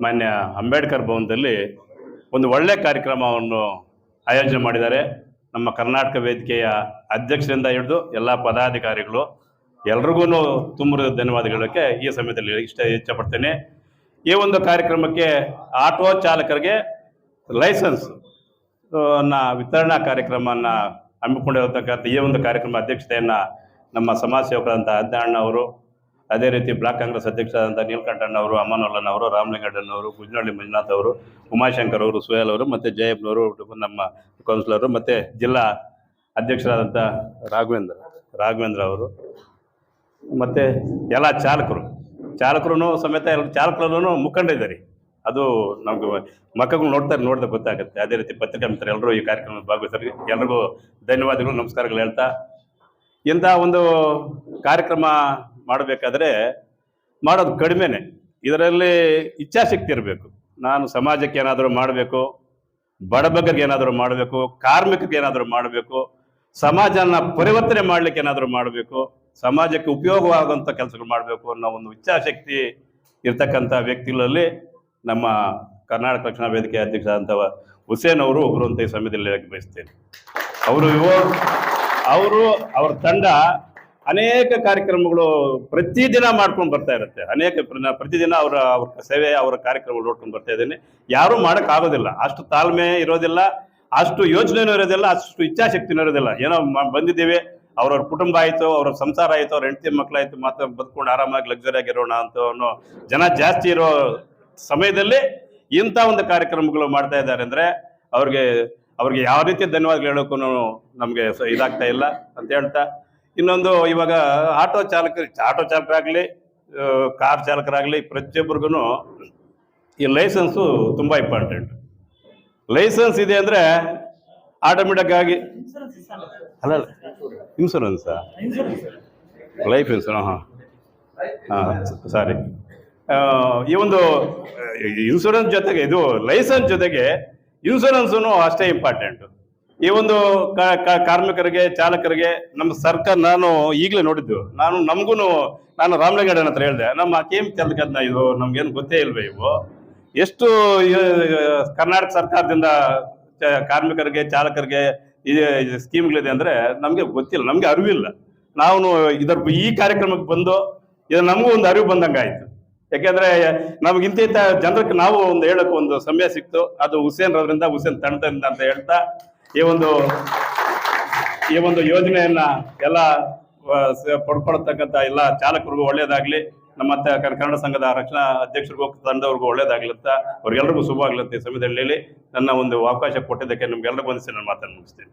ಮಾನ್ಯ ಅಂಬೇಡ್ಕರ್ ಭವನದಲ್ಲಿ ಒಂದು ಒಳ್ಳೆ ಕಾರ್ಯಕ್ರಮವನ್ನು ಆಯೋಜನೆ ಮಾಡಿದ್ದಾರೆ. ನಮ್ಮ ಕರ್ನಾಟಕ ವೇದಿಕೆಯ ಅಧ್ಯಕ್ಷರಿಂದ ಹಿಡಿದು ಎಲ್ಲ ಪದಾಧಿಕಾರಿಗಳು ಎಲ್ರಿಗೂ ತುಂಬ ಧನ್ಯವಾದಗಳಕ್ಕೆ ಈ ಸಮಯದಲ್ಲಿ ಇಷ್ಟ ಇಚ್ಛಪಡ್ತೇನೆ. ಈ ಒಂದು ಕಾರ್ಯಕ್ರಮಕ್ಕೆ ಆಟೋ ಚಾಲಕರಿಗೆ ಲೈಸೆನ್ಸ್ ಅನ್ನ ವಿತರಣಾ ಕಾರ್ಯಕ್ರಮವನ್ನು ಹಮ್ಮಿಕೊಂಡಿರತಕ್ಕಂಥ ಈ ಒಂದು ಕಾರ್ಯಕ್ರಮ ಅಧ್ಯಕ್ಷತೆಯನ್ನು ನಮ್ಮ ಸಮಾಜ ಸೇವಕರಾದಂಥ ಅಜ್ಞಾಣ್ಣ ಅವರು ಅದೇ ರೀತಿ ಬ್ಲಾಕ್ ಕಾಂಗ್ರೆಸ್ ಅಧ್ಯಕ್ಷರಾದಂಥ ನೀಲಕಂಠಣ್ಣ ಅವರು ಅಮ್ಮನೊಲ್ಲನ್ ಅವರು, ರಾಮಲಿಂಗಣ್ಣನ್ ಅವರು ಗುಜ್ನಳ್ಳಿ ಮಂಜುನಾಥ್ ಅವರು, ಉಮಾಶಂಕರ್ ಅವರು, ಸುಹೇಲ್ ಅವರು ಮತ್ತು ಜಯಬ್ನವರು ನಮ್ಮ ಕೌನ್ಸಿಲರು ಮತ್ತು ಜಿಲ್ಲಾ ಅಧ್ಯಕ್ಷರಾದಂಥ ರಾಘವೇಂದ್ರ ರಾಘವೇಂದ್ರ ಅವರು ಮತ್ತು ಎಲ್ಲ ಚಾಲಕರು. ಚಾಲಕರು ಸಮೇತ ಎಲ್ಲ ಚಾಲಕರಲ್ಲೂ ಮುಖಂಡಿದ್ದಾರೆ ಅದು ನಮ್ಗೆ ಮಕ್ಕಳು ನೋಡ್ತಾರೆ ನೋಡಿದ್ರೆ ಗೊತ್ತಾಗುತ್ತೆ. ಅದೇ ರೀತಿ ಪತ್ರಿಕಾ ಮಿತ್ರರು ಎಲ್ಲರೂ ಈ ಕಾರ್ಯಕ್ರಮದಲ್ಲಿ ಭಾಗವಹಿಸ್ತಾರೆ ಎಲ್ರಿಗೂ ಧನ್ಯವಾದಗಳು, ನಮಸ್ಕಾರಗಳು ಹೇಳ್ತಾ. ಇಂಥ ಒಂದು ಕಾರ್ಯಕ್ರಮ ಮಾಡಬೇಕಾದ್ರೆ ಮಾಡೋದು ಕಡಿಮೆನೆ. ಇದರಲ್ಲಿ ಇಚ್ಛಾಶಕ್ತಿ ಇರಬೇಕು. ನಾನು ಸಮಾಜಕ್ಕೆ ಏನಾದರೂ ಮಾಡಬೇಕು ಬಡಬಗ್ಗರಿಗೆ ಏನಾದರೂ ಮಾಡಬೇಕು, ಕಾರ್ಮಿಕರಿಗೆ ಏನಾದರೂ ಮಾಡಬೇಕು, ಸಮಾಜನ ಪರಿವರ್ತನೆ ಮಾಡ್ಲಿಕ್ಕೆ ಏನಾದರೂ ಮಾಡಬೇಕು, ಸಮಾಜಕ್ಕೆ ಉಪಯೋಗವಾಗುವಂಥ ಕೆಲಸಗಳು ಮಾಡಬೇಕು ಅನ್ನೋ ಒಂದು ಇಚ್ಛಾಶಕ್ತಿ ಇರ್ತಕ್ಕಂಥ ವ್ಯಕ್ತಿಗಳಲ್ಲಿ ನಮ್ಮ ಕರ್ನಾಟಕ ರಕ್ಷಣಾ ವೇದಿಕೆ ಅಧ್ಯಕ್ಷ ಅಂತ ಹುಸೇನ್ ಅವರು ಒಬ್ಬರು ಅಂತ ಈ ಸಮಯದಲ್ಲಿ ಬಯಸ್ತೇನೆ. ಅವರು ಅವರು ಅವ್ರ ತಂಡ ಅನೇಕ ಕಾರ್ಯಕ್ರಮಗಳು ಪ್ರತಿದಿನ ಮಾಡ್ಕೊಂಡು ಬರ್ತಾ ಇರುತ್ತೆ. ಅನೇಕ ಪ್ರ- ಪ್ರತಿದಿನ ಅವರ, ಅವ್ರ ಸೇವೆ, ಅವರ ಕಾರ್ಯಕ್ರಮಗಳು ನೋಡ್ಕೊಂಡು ಬರ್ತಾ ಇದ್ದೀನಿ. ಯಾರೂ ಮಾಡೋಕ್ಕಾಗೋದಿಲ್ಲ. ಅಷ್ಟು ತಾಳ್ಮೆ ಇರೋದಿಲ್ಲ. ಅಷ್ಟು ಯೋಚನೆನೂ ಇರೋದಿಲ್ಲ. ಅಷ್ಟು ಇಚ್ಛಾಶಕ್ತಿನೂ ಇರೋದಿಲ್ಲ. ಏನೋ ಬಂದಿದ್ದೀವಿ, ಅವ್ರವ್ರ ಕುಟುಂಬ ಆಯಿತು, ಅವ್ರ ಸಂಸಾರ ಆಯಿತು, ಅವ್ರ ಹೆಂಡತಿ ಮಕ್ಕಳಾಯ್ತು ಮಾತ್ರ ಬದುಕೊಂಡು ಆರಾಮಾಗಿ ಲಕ್ಸುರಿ ಆಗಿರೋಣ ಅಂತ ಅನ್ನೋ ಜನ ಜಾಸ್ತಿ ಇರೋ ಸಮಯದಲ್ಲಿ ಇಂಥ ಒಂದು ಕಾರ್ಯಕ್ರಮಗಳು ಮಾಡ್ತಾ ಇದ್ದಾರೆ ಅಂದ್ರೆ ಅವ್ರಿಗೆ ಅವ್ರಿಗೆ ಯಾವ ರೀತಿ ಧನ್ಯವಾದಗಳು ಹೇಳೋಕ್ಕೂ ನಮಗೆ ಇದಾಗ್ತಾ ಇಲ್ಲ ಅಂತ ಹೇಳ್ತಾ ಇನ್ನೊಂದು ಇವಾಗ ಆಟೋ ಚಾಲಕ ಆಟೋ ಚಾಲಕರಾಗಲಿ ಕಾರ್ ಚಾಲಕರಾಗಲಿ ಪ್ರತಿಯೊಬ್ಬರಿಗೂ ಈ ಲೈಸೆನ್ಸು ತುಂಬ ಇಂಪಾರ್ಟೆಂಟ್. ಲೈಸೆನ್ಸ್ ಇದೆ ಅಂದರೆ ಆಟೋಮೆಟಿಕ್ ಆಗಿ ಅಲ್ಲ ಇನ್ಸೂರೆನ್ಸಾ ಲೈಫ್ ಇನ್ಸೂರೆನ್ಸ್ ಹಾಂ ಹಾಂ, ಸಾರಿ. ಈ ಒಂದು ಇನ್ಸೂರೆನ್ಸ್ ಜೊತೆಗೆ, ಇದು ಲೈಸೆನ್ಸ್ ಜೊತೆಗೆ ಇನ್ಸೂರೆನ್ಸು ಅಷ್ಟೇ ಇಂಪಾರ್ಟೆಂಟ್. ಈ ಒಂದು ಕಾರ್ಮಿಕರಿಗೆ, ಚಾಲಕರಿಗೆ ನಮ್ಮ ಸರ್ಕಾರ ನಾನು ಈಗಲೇ ನೋಡಿದ್ದು. ನಾನು ನಮಗೂ ನಾನು ರಾಮಲಿಂಗಣ್ಣನ ಹತ್ರ ಹೇಳಿದೆ, ನಮ್ಮ ಕೆ ಎಂ ಇದು ನಮ್ಗೇನು ಗೊತ್ತೇ ಇಲ್ವೇ ಇವು? ಎಷ್ಟು ಕರ್ನಾಟಕ ಸರ್ಕಾರದಿಂದ ಕಾರ್ಮಿಕರಿಗೆ, ಚಾಲಕರಿಗೆ ಸ್ಕೀಮ್ಗಳಿದೆ ಅಂದ್ರೆ ನಮಗೆ ಗೊತ್ತಿಲ್ಲ, ನಮಗೆ ಅರಿವಿಲ್ಲ. ನಾವು ಇದರ, ಈ ಕಾರ್ಯಕ್ರಮಕ್ಕೆ ಬಂದು ಇದು ನಮಗೂ ಒಂದು ಅರಿವು ಬಂದಂಗೆ ಆಯಿತು. ಯಾಕೆಂದ್ರೆ ನಮ್ಗೆ ಇಂಥ ಜನರಿಗೆ ನಾವು ಒಂದು ಹೇಳಕ್ ಒಂದು ಸಮಯ ಸಿಕ್ತು. ಅದು ಹುಸೇನ್ ರೋದರಿಂದ ಹುಸೇನ್ ತಂಡದಿಂದ ಅಂತ ಹೇಳ್ತಾ ಈ ಒಂದು ಈ ಒಂದು ಯೋಜನೆಯನ್ನ ಎಲ್ಲ ಪಡ್ಕೊಳ್ತಕ್ಕಂಥ ಎಲ್ಲ ಚಾಲಕರಿಗೂ ಒಳ್ಳೇದಾಗ್ಲಿ. ನಮ್ಮ ಕನ್ನಡ ಸಂಘದ ರಕ್ಷಣಾ ಅಧ್ಯಕ್ಷರಿಗೂ, ತಂಡವ್ರಿಗೂ ಒಳ್ಳೇದಾಗ್ಲಿ ಅಂತ ಅವ್ರಿಗೆಲ್ರಿಗೂ ಶುಭ ಆಗ್ಲತ್ತೆ ಈ ಸಮಯದಲ್ಲಿ ನನ್ನ ಒಂದು ಅವಕಾಶ ಕೊಟ್ಟಿದ್ದಕ್ಕೆ ನಿಮ್ಗೆಲ್ಲರಿಗೂ ಒಂದು ನಾನು ಮಾತನ್ನು ಮುಗಿಸ್ತೀನಿ.